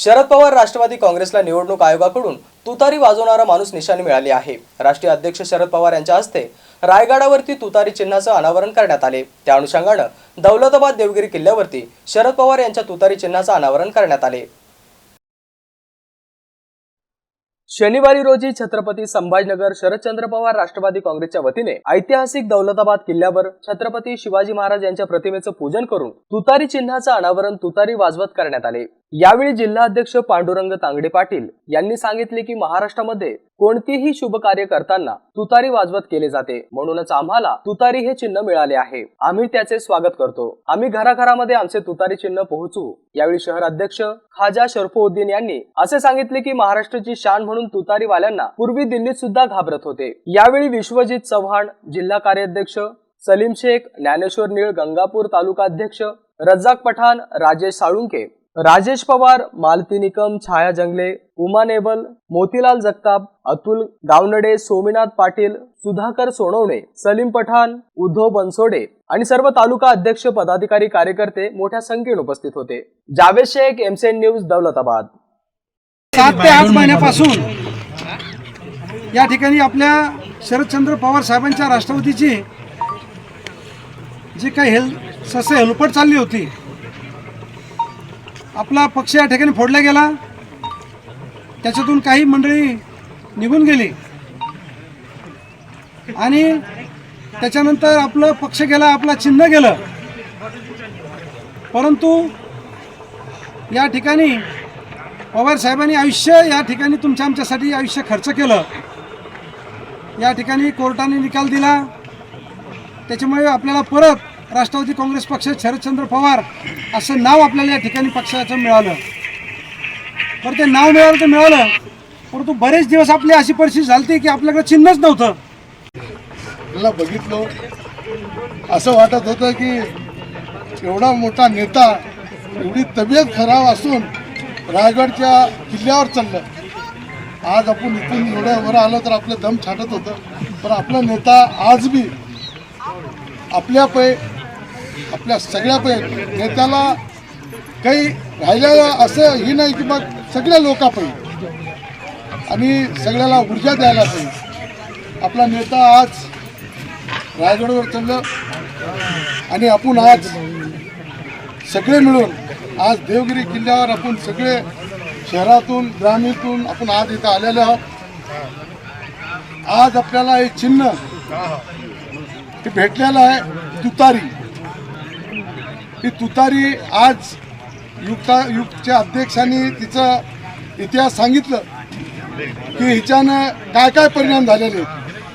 शरद पवार राष्ट्रवादी काँग्रेसला निवडणूक आयोगाकडून तुतारी वाजवणारा माणूस निशाणी मिळाली आहे. राष्ट्रीय अध्यक्ष शरद पवार यांच्या हस्ते रायगडावरती तुतारी चिन्हाचं अनावरण करण्यात आले. त्या अनुषंगानं दौलताबाद देवगिरी किल्ल्यावरती शरद पवार यांच्या तुतारी चिन्हाचं अनावरण करण्यात आले. शनिवारी रोजी छत्रपती संभाजनगर शरदचंद्र पवार राष्ट्रवादी काँग्रेसच्या वतीने ऐतिहासिक दौलताबाद किल्ल्यावर छत्रपती शिवाजी महाराज यांच्या प्रतिमेचं पूजन करून तुतारी चिन्हाचं अनावरण तुतारी वाजवत करण्यात आले. यावेळी जिल्हाध्यक्ष पांडुरंग तांगडे पाटील यांनी सांगितले की महाराष्ट्रामध्ये कोणतीही शुभ कार्य करताना तुतारी वाजवत केले जाते. म्हणूनच आम्हाला तुतारी हे चिन्ह मिळाले आहे. आम्ही त्याचे स्वागत करतो. आम्ही घराघरामध्ये आमचे तुतारी चिन्ह पोहोचू. यावेळी शहर अध्यक्ष खाजा शरफुद्दीन यांनी असे सांगितले की महाराष्ट्राची शान म्हणून तुतारीवाल्यांना पूर्वी दिल्लीत सुद्धा घाबरत होते. यावेळी विश्वजित चव्हाण जिल्हा कार्याध्यक्ष सलीम शेख ज्ञानेश्वर निळ गंगापूर तालुका अध्यक्ष रज्जाक पठाण राजेश साळुंके राजेश पवार मालती निकम छाया जंगले उमा नेबल मोतीलाल जगताप अतुल गावनडे सोमीनाथ पाटील सुधाकर सोनवणे सलीम पठाण उद्धव बनसोडे आणि सर्व तालुका अध्यक्ष पदाधिकारी कार्यकर्ते मोठ्या संख्येने उपस्थित होते. Javed Shaikh MCN News Daulatabad. सात ते आठ महिन्यापासून या ठिकाणी आपल्या शरदचंद्र पवार साहेबांच्या राष्ट्रवादीची जी काही हेल ससे हेलपट चालली होती आपला पक्ष या ठिकाणी फोडला गेला. त्याच्यातून काही मंडळी निघून गेली. आणि त्याच्यानंतर आपलं पक्ष गेला आपला चिन्ह गेलं. परंतु या ठिकाणी पवार साहेबांनी आयुष्य या ठिकाणी तुमच्या आमच्यासाठी आयुष्य खर्च केलं. या ठिकाणी कोर्टाने निकाल दिला. त्याच्यामुळे आपल्याला परत राष्ट्रवादी काँग्रेस पक्ष शरदचंद्र पवार असं नाव आपल्याला या ठिकाणी पक्षाचं मिळालं. बरं ते नाव मिळालं तर मिळालं परंतु बरेच दिवस आपली अशी परिस्थिती झाली की आपल्याकडे चिन्हच नव्हतं. आपल्याला बघितलं असं वाटत होतं की एवढा मोठा नेता एवढी तब्येत खराब असून रायगडच्या किल्ल्यावर चाललं. आज आपण इथून एवढ्या वर आलो तर आपलं दम छाटत होतं. पण आपला नेता आज बी आपल्या पै आपल्या सगळ्या नेत्याला काही राहिलेलं असं ही नाही की मग सगळ्या लोकापै आणि सगळ्याला ऊर्जा द्यायला पाहिजे. आपला नेता आज रायगडवर चाललं. आणि आपण आज सगळे मिळून आज देवगिरी किल्ल्यावर आपण सगळे शहरातून ग्रामीणतून आपण आज इथं आलेलो आहोत. आज आपल्याला हे चिन्ह ते भेटलेलं आहे तुतारी ही तुतारी आज युक्ता युगच्या अध्यक्षांनी तिचं इतिहास सांगितलं की हिच्यानं काय काय परिणाम झालेले आहेत.